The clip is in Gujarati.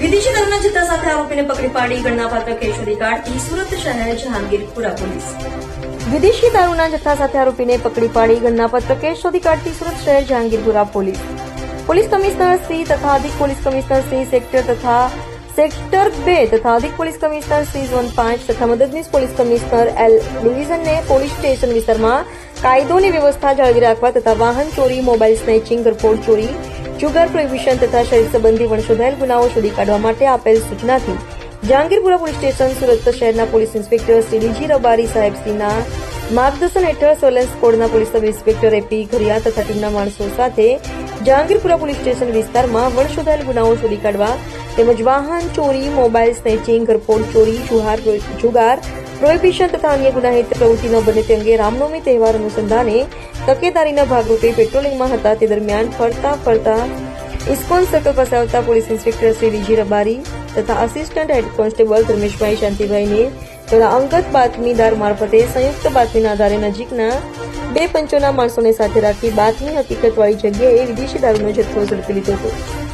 વિદેશી દારૂના જથ્થા સાથે આરોપીને પકડી પાડી ગણનાપાત્ર કેસ શોધી કાઢતી સુરત શહેર જહાંગીરપુરા પોલીસ. વિદેશી દારૂના જથ્થા સાથે આરોપીને પકડી પાડી ગણનાપત્ર કેસ શોધી કાઢતી સુરત શહેર Jahangirpura police. Police commissioner Shri તથા અધિક પોલીસ કમિશનર શ્રી સેક્ટર તથા સેક્ટર બે તથા અધિક પોલીસ કમિશનર સી ઝોન પાંચ તથા મદદનીશ પોલીસ કમિશનર એલ ડિવિઝનને પોલીસ સ્ટેશન વિસ્તારમાં કાયદોની વ્યવસ્થા જાળવી રાખવા તથા વાહન ચોરી, મોબાઈલ સ્નેચિંગ, ઘરફોડ ચોરી જુગાર પ્રોહિબિશન તથા શરીર સંબંધી વણશોધાયેલ ગુનાઓ શોધી કાઢવા માટે આપેલ સૂચનાથી જહાંગીરપુરા પોલીસ સ્ટેશન, સુરત શહેરના police inspector Shri DG Rabari સાહેબસિંહના માર્ગદર્શન હેઠળ સર્વેલન્સ કોડના police sub inspector AP Ghariya તથા ટીમના માણસો સાથે જહાંગીરપુરા પોલીસ સ્ટેશન વિસ્તારમાં વણશોધાયેલ ગુનાઓ શોધી કાઢવા તેમજ વાહન ચોરી મોબાઈલ સ્નેચિંગ, ઘરફોડ ચોરી, જુહાર, જુગાર પ્રોહિબિશન તથા અન્ય ગુનાહિત પ્રવૃત્તિ ન બને તે અંગે રામનવમી તહેવાર અનુસંધાને તકેદારીના ભાગરૂપે પેટ્રોલિંગમાં હતા. તે દરમિયાન ફરતા ફરતા ઇસ્કોન સર્કલ પાસે આવતા police inspector Shri R G Rabari તથા આસિસ્ટન્ટ હેડ કોન્સ્ટેબલ ધર્મેશભાઈ શાંતિભાઈને તથા અંગત બાતમીદાર મારફતે સંયુક્ત બાતમીના આધારે નજીકના બે પંચોના માણસોને સાથે રાખી બાતમી હકીકતવાળી જગ્યાએ વિદેશી દારૂનો જથ્થો ઝડપી લીધો હતો.